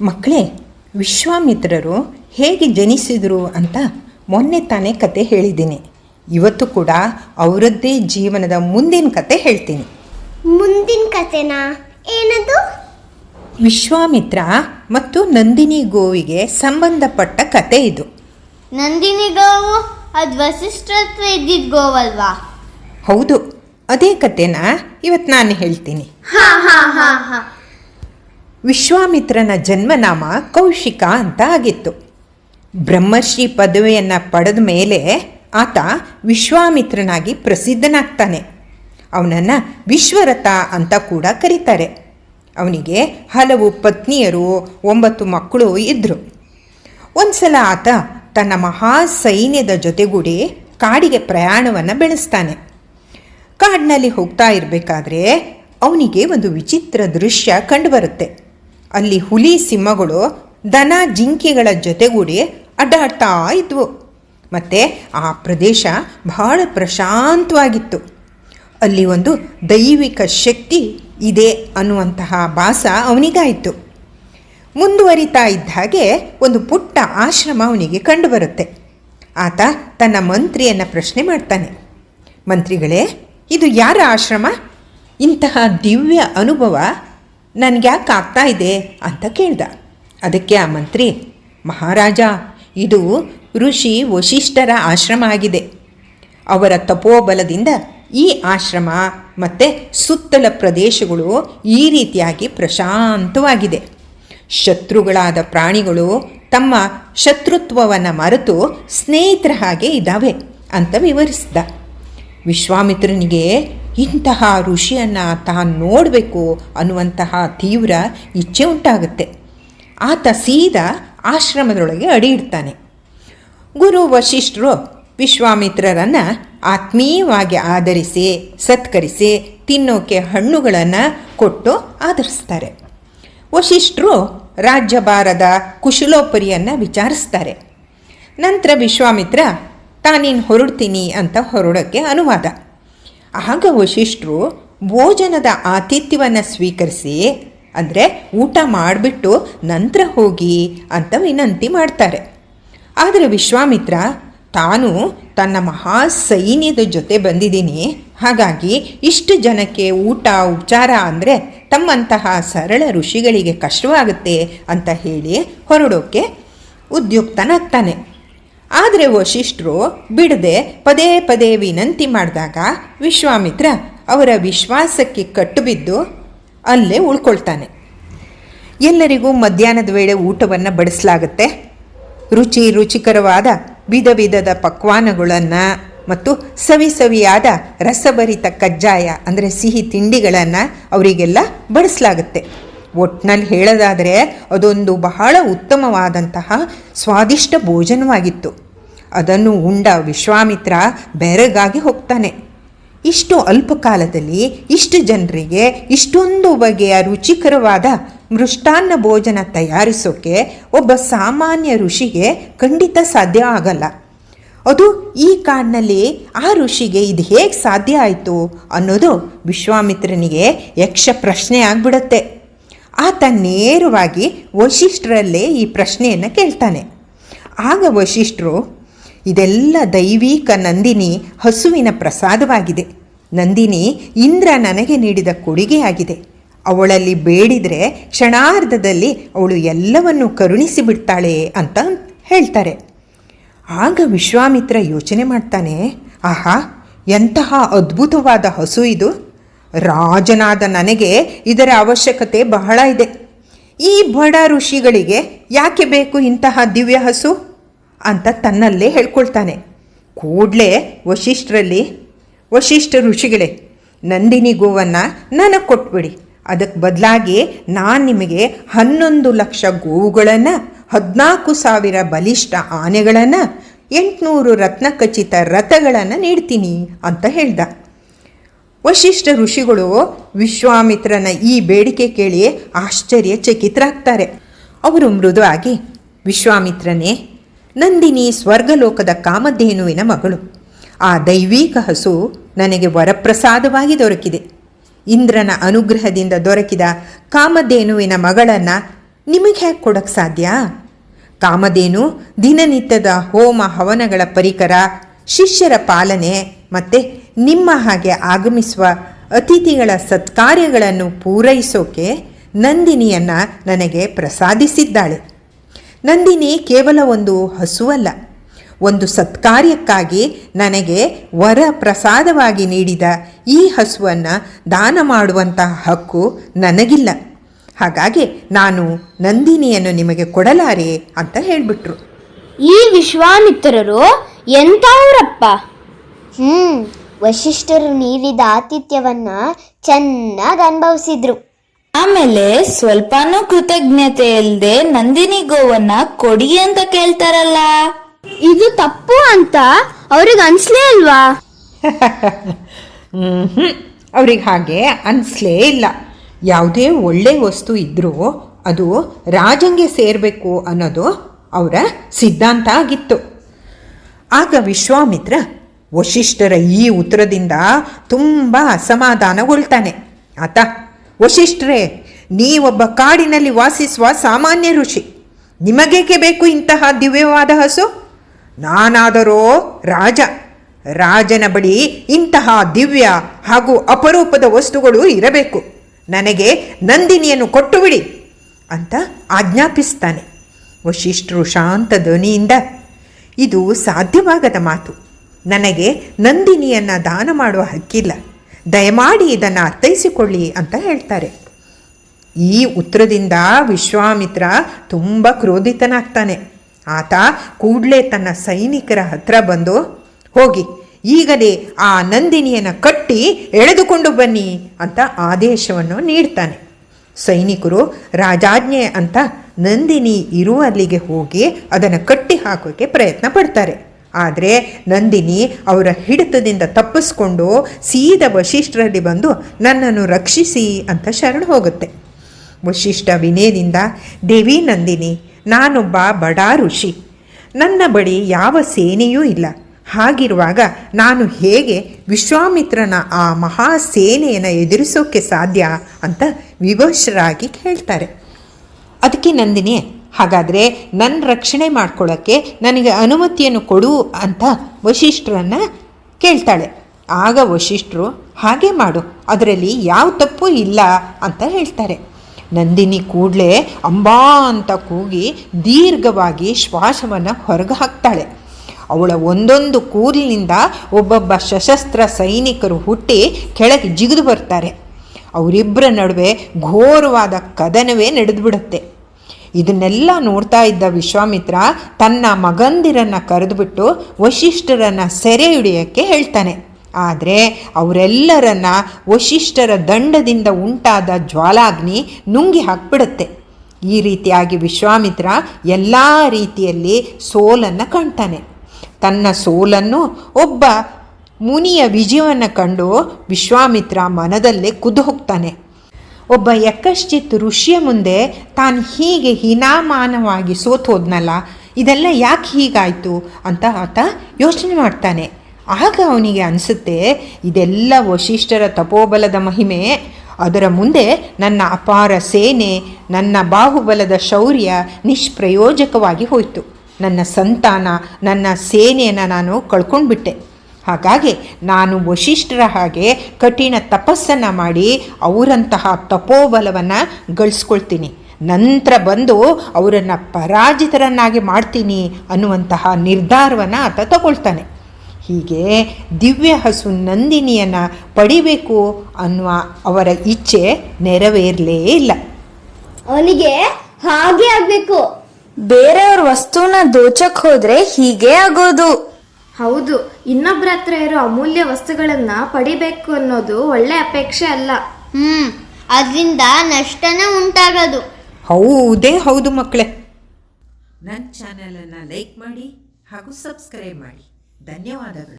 ಮಕ್ಕಳೇ ವಿಶ್ವಾಮಿತ್ರರು ಹೇಗೆ ಜನಿಸಿದರು ಅಂತ ಮೊನ್ನೆ ತಾನೇ ಕತೆ ಹೇಳಿದ್ದೀನಿ. ಇವತ್ತು ಕೂಡ ಅವರದ್ದೇ ಜೀವನದ ಮುಂದಿನ ಕತೆ ಹೇಳ್ತೀನಿ. ಮುಂದಿನ ಕತೆನಾ? ಏನದು? ವಿಶ್ವಾಮಿತ್ರ ಮತ್ತು ನಂದಿನಿ ಗೋವಿಗೆ ಸಂಬಂಧಪಟ್ಟ ಕತೆ ಇದು. ನಂದಿನಿ ಗೋವು ಅದು ವಸಿಷ್ಠತ್ವ ಇದ್ದಿದ್ದ ಗೋವಲ್ವಾ ಹೌದು ಅದೇ ಕತೆನ ಇವತ್ತು ನಾನು ಹೇಳ್ತೀನಿ. ಹಾ ಹಾ ಹಾ ಹಾ. ವಿಶ್ವಾಮಿತ್ರನ ಜನ್ಮನಾಮ ಕೌಶಿಕ ಅಂತ ಆಗಿತ್ತು. ಬ್ರಹ್ಮರ್ಷಿ ಪದವಿಯನ್ನು ಪಡೆದ ಮೇಲೆ ಆತ ವಿಶ್ವಾಮಿತ್ರನಾಗಿ ಪ್ರಸಿದ್ಧನಾಗ್ತಾನೆ. ಅವನನ್ನು ವಿಶ್ವರಥ ಅಂತ ಕೂಡ ಕರೀತಾರೆ. ಅವನಿಗೆ ಹಲವು ಪತ್ನಿಯರು, ಒಂಬತ್ತು ಮಕ್ಕಳು ಇದ್ದರು ಒಂದ್ಸಲ ಆತ ತನ್ನ ಮಹಾ ಸೈನ್ಯದ ಜೊತೆಗೂಡಿ ಕಾಡಿಗೆ ಪ್ರಯಾಣವನ್ನು ಬೆಳೆಸ್ತಾನೆ. ಕಾಡಿನಲ್ಲಿ ಹೋಗ್ತಾ ಇರಬೇಕಾದ್ರೆ ಅವನಿಗೆ ಒಂದು ವಿಚಿತ್ರ ದೃಶ್ಯ ಕಂಡುಬರುತ್ತೆ. ಅಲ್ಲಿ ಹುಲಿ ಸಿಂಹಗಳು ದನ ಜಿಂಕೆಗಳ ಜೊತೆಗೂಡಿ ಅಡ್ಡಾಡ್ತಾ ಇದ್ವು. ಮತ್ತು ಆ ಪ್ರದೇಶ ಬಹಳ ಪ್ರಶಾಂತವಾಗಿತ್ತು. ಅಲ್ಲಿ ಒಂದು ದೈವಿಕ ಶಕ್ತಿ ಇದೆ ಅನ್ನುವಂತಹ ಭಾಸ ಅವನಿಗಾಯಿತು. ಮುಂದುವರಿತಾ ಇದ್ದ ಹಾಗೆ ಒಂದು ಪುಟ್ಟ ಆಶ್ರಮ ಅವನಿಗೆ ಕಂಡುಬರುತ್ತೆ. ಆತ ತನ್ನ ಮಂತ್ರಿಯನ್ನು ಪ್ರಶ್ನೆ ಮಾಡ್ತಾನೆ. ಮಂತ್ರಿಗಳೇ, ಇದು ಯಾರ ಆಶ್ರಮ? ಇಂತಹ ದಿವ್ಯ ಅನುಭವ ನನಗ್ಯಾಕೆ ಆಗ್ತಾ ಇದೆ ಅಂತ ಕೇಳ್ದ. ಅದಕ್ಕೆ ಆ ಮಂತ್ರಿ, ಮಹಾರಾಜ, ಇದು ಋಷಿ ವಶಿಷ್ಠರ ಆಶ್ರಮ ಆಗಿದೆ. ಅವರ ತಪೋಬಲದಿಂದ ಈ ಆಶ್ರಮ ಮತ್ತು ಸುತ್ತಲ ಪ್ರದೇಶಗಳು ಈ ರೀತಿಯಾಗಿ ಪ್ರಶಾಂತವಾಗಿದೆ. ಶತ್ರುಗಳಾದ ಪ್ರಾಣಿಗಳು ತಮ್ಮ ಶತ್ರುತ್ವವನ್ನು ಮರೆತು ಸ್ನೇಹಿತರ ಹಾಗೆ ಇದ್ದಾವೆ ಅಂತ ವಿವರಿಸಿದ. ವಿಶ್ವಾಮಿತ್ರನಿಗೆ ಇಂತಹ ಋಷಿಯನ್ನು ತಾನು ನೋಡಬೇಕು ಅನ್ನುವಂತಹ ತೀವ್ರ ಇಚ್ಛೆ ಉಂಟಾಗುತ್ತೆ. ಆತ ಸೀದಾ ಆಶ್ರಮದೊಳಗೆ ಅಡಿ ಇಡ್ತಾನೆ ಗುರು ವಶಿಷ್ಠರು ವಿಶ್ವಾಮಿತ್ರರನ್ನು ಆತ್ಮೀಯವಾಗಿ ಆಧರಿಸಿ, ಸತ್ಕರಿಸಿ ತಿನ್ನೋಕೆ ಹಣ್ಣುಗಳನ್ನು ಕೊಟ್ಟು ಆಧರಿಸ್ತಾರೆ. ವಶಿಷ್ಠರು ರಾಜ್ಯಭಾರದ ಕುಶಲೋಪರಿಯನ್ನು ವಿಚಾರಿಸ್ತಾರೆ. ನಂತರ ವಿಶ್ವಾಮಿತ್ರ, ತಾನೇನು ಹೊರಡ್ತೀನಿ ಅಂತ ಹೊರಡೋಕ್ಕೆ ಅನುವಾದ. ಆಗ ವಶಿಷ್ಠರು ಭೋಜನದ ಆತಿಥ್ಯವನ್ನು ಸ್ವೀಕರಿಸಿ, ಅಂದರೆ ಊಟ ಮಾಡಿಬಿಟ್ಟು ನಂತರ ಹೋಗಿ ಅಂತ ವಿನಂತಿ ಮಾಡ್ತಾರೆ. ಆದರೆ ವಿಶ್ವಾಮಿತ್ರ, ತಾನು ತನ್ನ ಮಹಾ ಸೈನ್ಯದ ಜೊತೆ ಬಂದಿದ್ದೀನಿ. ಹಾಗಾಗಿ ಇಷ್ಟು ಜನಕ್ಕೆ ಊಟ, ಉಪಚಾರ ಅಂದರೆ ತಮ್ಮಂತಹ ಸರಳ ಋಷಿಗಳಿಗೆ ಕಷ್ಟವಾಗುತ್ತೆ ಅಂತ ಹೇಳಿ ಹೊರಡೋಕ್ಕೆ ಉದ್ಯುಕ್ತನಾಗ್ತಾನೆ. ಆದರೆ ವಶಿಷ್ಠರು ಬಿಡದೆ ಪದೇ ಪದೇ ವಿನಂತಿ ಮಾಡಿದಾಗ ವಿಶ್ವಾಮಿತ್ರ ಅವರ ವಿಶ್ವಾಸಕ್ಕೆ ಕಟ್ಟುಬಿದ್ದು ಅಲ್ಲೇ ಉಳ್ಕೊಳ್ತಾನೆ. ಎಲ್ಲರಿಗೂ ಮಧ್ಯಾಹ್ನದ ವೇಳೆ ಊಟವನ್ನು ಬಡಿಸಲಾಗುತ್ತೆ. ರುಚಿ ರುಚಿಕರವಾದ ವಿಧ ವಿಧದ ಪಕ್ವಾನಗಳನ್ನು ಮತ್ತು ಸವಿ ಸವಿಯಾದ ರಸಭರಿತ ಕಜ್ಜಾಯ, ಅಂದರೆ ಸಿಹಿ ತಿಂಡಿಗಳನ್ನು ಅವರಿಗೆಲ್ಲ ಬಡಿಸಲಾಗುತ್ತೆ. ಒಟ್ನಲ್ಲಿ ಹೇಳೋದಾದರೆ ಅದೊಂದು ಬಹಳ ಉತ್ತಮವಾದಂತಹ ಸ್ವಾದಿಷ್ಟ ಭೋಜನವಾಗಿತ್ತು. ಅದನ್ನು ಉಂಡ ವಿಶ್ವಾಮಿತ್ರ ಬೆರಗಾಗಿ ಹೋಗ್ತಾನೆ. ಇಷ್ಟು ಅಲ್ಪ ಕಾಲದಲ್ಲಿ ಇಷ್ಟು ಜನರಿಗೆ ಇಷ್ಟೊಂದು ಬಗೆಯ ರುಚಿಕರವಾದ ಮೃಷ್ಟಾನ್ನ ಭೋಜನ ತಯಾರಿಸೋಕೆ ಒಬ್ಬ ಸಾಮಾನ್ಯ ಋಷಿಗೆ ಖಂಡಿತ ಸಾಧ್ಯ ಆಗಲ್ಲ. ಅದು ಈ ಕಾಡಿನಲ್ಲಿ ಆ ಋಷಿಗೆ ಇದು ಹೇಗೆ ಸಾಧ್ಯ ಆಯಿತು ಅನ್ನೋದು ವಿಶ್ವಾಮಿತ್ರನಿಗೆ ಯಕ್ಷ ಪ್ರಶ್ನೆ ಆಗಿಬಿಡುತ್ತೆ. ಆತ ನೇರವಾಗಿ ವಶಿಷ್ಠರಲ್ಲೇ ಈ ಪ್ರಶ್ನೆಯನ್ನು ಕೇಳ್ತಾನೆ. ಆಗ ವಶಿಷ್ಠರು, ಇದೆಲ್ಲ ದೈವಿಕ ನಂದಿನಿ ಹಸುವಿನ ಪ್ರಸಾದವಾಗಿದೆ. ನಂದಿನಿ ಇಂದ್ರ ನನಗೆ ನೀಡಿದ ಕೊಡುಗೆಯಾಗಿದೆ. ಅವಳಲ್ಲಿ ಬೇಡಿದರೆ ಕ್ಷಣಾರ್ಧದಲ್ಲಿ ಅವಳು ಎಲ್ಲವನ್ನು ಕರುಣಿಸಿ ಬಿಡ್ತಾಳೆ ಅಂತ ಹೇಳ್ತಾರೆ. ಆಗ ವಿಶ್ವಾಮಿತ್ರ ಯೋಚನೆ ಮಾಡ್ತಾನೆ, ಆಹಾ, ಎಂತಹ ಅದ್ಭುತವಾದ ಹಸು ಇದು. ರಾಜನಾದ ನನಗೆ ಇದರ ಅವಶ್ಯಕತೆ ಬಹಳ ಇದೆ. ಈ ಬಡ ಋಷಿಗಳಿಗೆ ಯಾಕೆ ಬೇಕು ಇಂತಹ ದಿವ್ಯ ಹಸು? ಅಂತ ತನ್ನಲ್ಲೇ ಹೇಳ್ಕೊಳ್ತಾನೆ. ಕೂಡಲೇ ವಶಿಷ್ಠರಲ್ಲಿ ವಶಿಷ್ಠ ಋಷಿಗಳೇ, ನಂದಿನಿ ಗೋವನ್ನು ನನಗೆ ಕೊಟ್ಬಿಡಿ. ಅದಕ್ಕೆ ಬದಲಾಗಿ ನಾನು ನಿಮಗೆ ಹನ್ನೊಂದು ಲಕ್ಷ ಗೋವುಗಳನ್ನು, ಹದಿನಾಲ್ಕು ಸಾವಿರ ಬಲಿಷ್ಠ ಆನೆಗಳನ್ನು, ಎಂಟುನೂರು ರತ್ನಖಚಿತ ರಥಗಳನ್ನು ನೀಡ್ತೀನಿ ಅಂತ ಹೇಳ್ದ. ವಶಿಷ್ಠ ಋಷಿಗಳು ವಿಶ್ವಾಮಿತ್ರನ ಈ ಬೇಡಿಕೆ ಕೇಳಿ ಆಶ್ಚರ್ಯಚಕಿತರಾಗ್ತಾರೆ. ಅವರು ಮೃದುವಾಗಿ, ವಿಶ್ವಾಮಿತ್ರನೇ, ನಂದಿನಿ ಸ್ವರ್ಗಲೋಕದ ಕಾಮಧೇನುವಿನ ಮಗಳು. ಆ ದೈವಿಕ ಹಸು ನನಗೆ ವರಪ್ರಸಾದವಾಗಿ ದೊರಕಿದೆ. ಇಂದ್ರನ ಅನುಗ್ರಹದಿಂದ ದೊರಕಿದ ಕಾಮಧೇನುವಿನ ಮಗಳನ್ನು ನಿಮಗೆ ಹೇಗೆ ಕೊಡೋಕ್ಕೆ ಸಾಧ್ಯ? ಕಾಮಧೇನು ದಿನನಿತ್ಯದ ಹೋಮ ಹವನಗಳ ಪರಿಕರ ಶಿಷ್ಯರ ಪಾಲನೆ ಮತ್ತು ನಿಮ್ಮ ಹಾಗೆ ಆಗಮಿಸುವ ಅತಿಥಿಗಳ ಸತ್ಕಾರ್ಯಗಳನ್ನು ಪೂರೈಸೋಕೆ ನಂದಿನಿಯನ್ನು ನನಗೆ ಪ್ರಸಾದಿಸಿದ್ದಾಳೆ. ನಂದಿನಿ ಕೇವಲ ಒಂದು ಹಸುವಲ್ಲ, ಒಂದು ಸತ್ಕಾರ್ಯಕ್ಕಾಗಿ ನನಗೆ ವರ ಪ್ರಸಾದವಾಗಿ ನೀಡಿದ ಈ ಹಸುವನ್ನು ದಾನ ಮಾಡುವಂತಹ ಹಕ್ಕು ನನಗಿಲ್ಲ. ಹಾಗಾಗಿ ನಾನು ನಂದಿನಿಯನ್ನು ನಿಮಗೆ ಕೊಡಲಾರೆ ಅಂತ ಹೇಳಿಬಿಟ್ರು. ಈ ವಿಶ್ವಾಮಿತ್ರರು ಎಂಥವ್ರಪ್ಪ? ಹ್ಮ್ ವಶಿಷ್ಠರು ನೀಡಿದ ಆತಿಥ್ಯವನ್ನ ಚೆನ್ನಾಗಿ ಅನುಭವಿಸಿದ್ರು. ಆಮೇಲೆ ಸ್ವಲ್ಪನೂ ಕೃತಜ್ಞತೆ ಇಲ್ಲದೆ ನಂದಿನಿ ಗೋವನ್ನ ಕೊಡಿ ಅಂತ ಕೇಳ್ತಾರಲ್ಲ? ಇದು ತಪ್ಪು ಅಂತ ಅವ್ರಿಗೆ ಅನ್ಸ್ಲೇ ಅಲ್ವಾ ಹ್ಞೂ ಅವ್ರಿಗೆ ಹಾಗೆ ಅನಿಸ್ಲೇ ಇಲ್ಲ. ಯಾವುದೇ ಒಳ್ಳೆ ವಸ್ತು ಇದ್ದರೂ ಅದು ರಾಜಂಗೆ ಸೇರಬೇಕು ಅನ್ನೋದು ಅವರ ಸಿದ್ಧಾಂತ ಆಗಿತ್ತು. ಆಗ ವಿಶ್ವಾಮಿತ್ರ ವಶಿಷ್ಠರ ಈ ಉತ್ತರದಿಂದ ತುಂಬ ಅಸಮಾಧಾನಗೊಳ್ತಾನೆ. ಆತ, ವಶಿಷ್ಠರೇ, ನೀವೊಬ್ಬ ಕಾಡಿನಲ್ಲಿ ವಾಸಿಸುವ ಸಾಮಾನ್ಯ ಋಷಿ. ನಿಮಗೇಕೆ ಬೇಕು ಇಂತಹ ದಿವ್ಯವಾದ ಹಸು? ನಾನಾದರೋ ರಾಜ. ರಾಜನ ಬಳಿ ಇಂತಹ ದಿವ್ಯ ಹಾಗೂ ಅಪರೂಪದ ವಸ್ತುಗಳು ಇರಬೇಕು. ನನಗೆ ನಂದಿನಿಯನ್ನು ಕೊಟ್ಟು ಬಿಡಿ ಅಂತ ಆಜ್ಞಾಪಿಸ್ತಾನೆ. ವಶಿಷ್ಠರು ಶಾಂತ ಧ್ವನಿಯಿಂದ, ಇದು ಸಾಧ್ಯವಾಗದ ಮಾತು. ನನಗೆ ನಂದಿನಿಯನ್ನು ದಾನ ಮಾಡುವ ಹಕ್ಕಿಲ್ಲ. ದಯಮಾಡಿ ಇದನ್ನು ಅರ್ಥೈಸಿಕೊಳ್ಳಿ ಅಂತ ಹೇಳ್ತಾರೆ. ಈ ಉತ್ತರದಿಂದ ವಿಶ್ವಾಮಿತ್ರ ತುಂಬ ಕ್ರೋಧಿತನಾಗ್ತಾನೆ. ಆತ ಕೂಡಲೇ ತನ್ನ ಸೈನಿಕರ ಹತ್ರ ಬಂದು, ಹೋಗಿ, ಈಗಲೇ ಆ ನಂದಿನಿಯನ್ನು ಕಟ್ಟಿ ಎಳೆದುಕೊಂಡು ಬನ್ನಿ ಅಂತ ಆದೇಶವನ್ನು ನೀಡ್ತಾನೆ. ಸೈನಿಕರು ರಾಜಾಜ್ಞೆ ಅಂತ ನಂದಿನಿ ಇರುವ ಅಲ್ಲಿಗೆ ಹೋಗಿ ಅದನ್ನು ಕಟ್ಟಿ ಹಾಕೋಕ್ಕೆ ಪ್ರಯತ್ನ ಪಡ್ತಾರೆ. ಆದರೆ ನಂದಿನಿ ಅವರ ಹಿಡಿತದಿಂದ ತಪ್ಪಿಸ್ಕೊಂಡು ಸೀದ ವಶಿಷ್ಠರಲ್ಲಿ ಬಂದು ನನ್ನನ್ನು ರಕ್ಷಿಸಿ ಅಂತ ಶರಣ ಹೋಗುತ್ತೆ. ವಶಿಷ್ಠ ವಿನಯದಿಂದ, ದೇವಿ ನಂದಿನಿ ನಾನೊಬ್ಬ ಬಡ ಋಷಿ. ನನ್ನ ಬಳಿ ಯಾವ ಸೇನೆಯೂ ಇಲ್ಲ. ಹಾಗಿರುವಾಗ ನಾನು ಹೇಗೆ ವಿಶ್ವಾಮಿತ್ರನ ಆ ಮಹಾ ಸೇನೆಯನ್ನು ಎದುರಿಸೋಕ್ಕೆ ಸಾಧ್ಯ? ಅಂತ ವಿವಶರಾಗಿ ಹೇಳ್ತಾರೆ ಅದಕ್ಕೆ ನಂದಿನಿ, ಹಾಗಾದರೆ ನನ್ನ ರಕ್ಷಣೆ ಮಾಡ್ಕೊಳ್ಳೋಕ್ಕೆ ನನಗೆ ಅನುಮತಿಯನ್ನು ಕೊಡು ಅಂತ ವಶಿಷ್ಠರನ್ನು ಕೇಳ್ತಾಳೆ. ಆಗ ವಶಿಷ್ಠರು, ಹಾಗೆ ಮಾಡು, ಅದರಲ್ಲಿ ಯಾವ ತಪ್ಪು ಇಲ್ಲ ಅಂತ ಹೇಳ್ತಾರೆ. ನಂದಿನಿ ಕೂಡಲೇ ಅಂಬಾ ಅಂತ ಕೂಗಿ ದೀರ್ಘವಾಗಿ ಶ್ವಾಸವನ್ನು ಹೊರಗೆ ಹಾಕ್ತಾಳೆ ಅವಳ ಒಂದೊಂದು ಕೂದಲಿನಿಂದ ಒಬ್ಬೊಬ್ಬ ಸಶಸ್ತ್ರ ಸೈನಿಕರು ಹುಟ್ಟಿ ಕೆಳಗೆ ಜಿಗಿದು ಬರ್ತಾರೆ. ಅವರಿಬ್ಬರ ನಡುವೆ ಘೋರವಾದ ಕದನವೇ ನಡೆದುಬಿಡುತ್ತೆ. ಇದನ್ನೆಲ್ಲ ನೋಡ್ತಾ ಇದ್ದ ವಿಶ್ವಾಮಿತ್ರ ತನ್ನ ಮಗಂದಿರನ್ನು ಕರೆದುಬಿಟ್ಟು ವಶಿಷ್ಠರನ್ನು ಸೆರೆ ಹಿಡಿಯೋಕ್ಕೆ ಹೇಳ್ತಾನೆ. ಆದರೆ ಅವರೆಲ್ಲರನ್ನ ವಶಿಷ್ಠರ ದಂಡದಿಂದ ಉಂಟಾದ ಜ್ವಾಲಾಗ್ನಿ ನುಂಗಿ ಹಾಕ್ಬಿಡುತ್ತೆ. ಈ ರೀತಿಯಾಗಿ ವಿಶ್ವಾಮಿತ್ರ ಎಲ್ಲ ರೀತಿಯಲ್ಲಿ ಸೋಲನ್ನು ಕಾಣ್ತಾನೆ. ತನ್ನ ಸೋಲನ್ನು ಒಬ್ಬ ಮುನಿಯ ವಿಜಯವನ್ನು ಕಂಡು ವಿಶ್ವಾಮಿತ್ರ ಮನದಲ್ಲೇ ಕುದ್ದು ಹೋಗ್ತಾನೆ ಒಬ್ಬ ಯಕಶ್ಚಿತ್ ಋಷಿಯ ಮುಂದೆ ತಾನು ಹೀಗೆ ಹೀನಾಮಾನವಾಗಿ ಸೋತು ಹೋದ್ನಲ್ಲ ಇದೆಲ್ಲ ಯಾಕೆ ಹೀಗಾಯಿತು ಅಂತ ಆತ ಯೋಚನೆ ಮಾಡ್ತಾನೆ. ಆಗ ಅವನಿಗೆ ಅನಿಸುತ್ತೆ, ಇದೆಲ್ಲ ವಶಿಷ್ಠರ ತಪೋಬಲದ ಮಹಿಮೆ. ಅದರ ಮುಂದೆ ನನ್ನ ಅಪಾರ ಸೇನೆ, ನನ್ನ ಬಾಹುಬಲದ ಶೌರ್ಯ ನಿಷ್ಪ್ರಯೋಜಕವಾಗಿ ಹೋಯಿತು. ನನ್ನ ಸಂತಾನ, ನನ್ನ ಸೇನೆಯನ್ನು ನಾನು ಕಳ್ಕೊಂಡ್ಬಿಟ್ಟೆ. ಹಾಗಾಗಿ ನಾನು ವಶಿಷ್ಠರ ಹಾಗೆ ಕಠಿಣ ತಪಸ್ಸನ್ನು ಮಾಡಿ ಅವರಂತಹ ತಪೋಬಲವನ್ನು ಗಳಿಸ್ಕೊಳ್ತೀನಿ. ನಂತರ ಬಂದು ಅವರನ್ನು ಪರಾಜಿತರನ್ನಾಗಿ ಮಾಡ್ತೀನಿ ಅನ್ನುವಂತಹ ನಿರ್ಧಾರವನ್ನು ಆತ ತಗೊಳ್ತಾನೆ. ಹೀಗೆ ದಿವ್ಯ ಹಸು ನಂದಿನಿಯನ್ನು ಪಡಿಬೇಕು ಅನ್ನುವ ಅವರ ಇಚ್ಛೆ ನೆರವೇರಲೇ ಇಲ್ಲ. ಅವನಿಗೆ ಹಾಗೆ ಆಗಬೇಕು. ಬೇರೆಯವ್ರ ವಸ್ತುನ ದೋಚಕ್ ಹೋದ್ರೆ ಹೀಗೆ ಆಗೋದು. ಹೌದು ಇನ್ನೊಬ್ಬರ ಹತ್ರ ಇರೋ ಅಮೂಲ್ಯ ವಸ್ತುಗಳನ್ನ ಪಡಿಬೇಕು ಅನ್ನೋದು ಒಳ್ಳೆ ಅಪೇಕ್ಷೆ ಅಲ್ಲ. ಹ್ಮ್ ಅದರಿಂದ ನಷ್ಟನೇ ಉಂಟಾಗೋದು. ಹೌದೇ ಹೌದು ಮಕ್ಕಳೇ. ನನ್ನ ಚಾನಲನ್ನು ಲೈಕ್ ಮಾಡಿ ಹಾಗೂ ಸಬ್ಸ್ಕ್ರೈಬ್ ಮಾಡಿ. ಧನ್ಯವಾದಗಳು.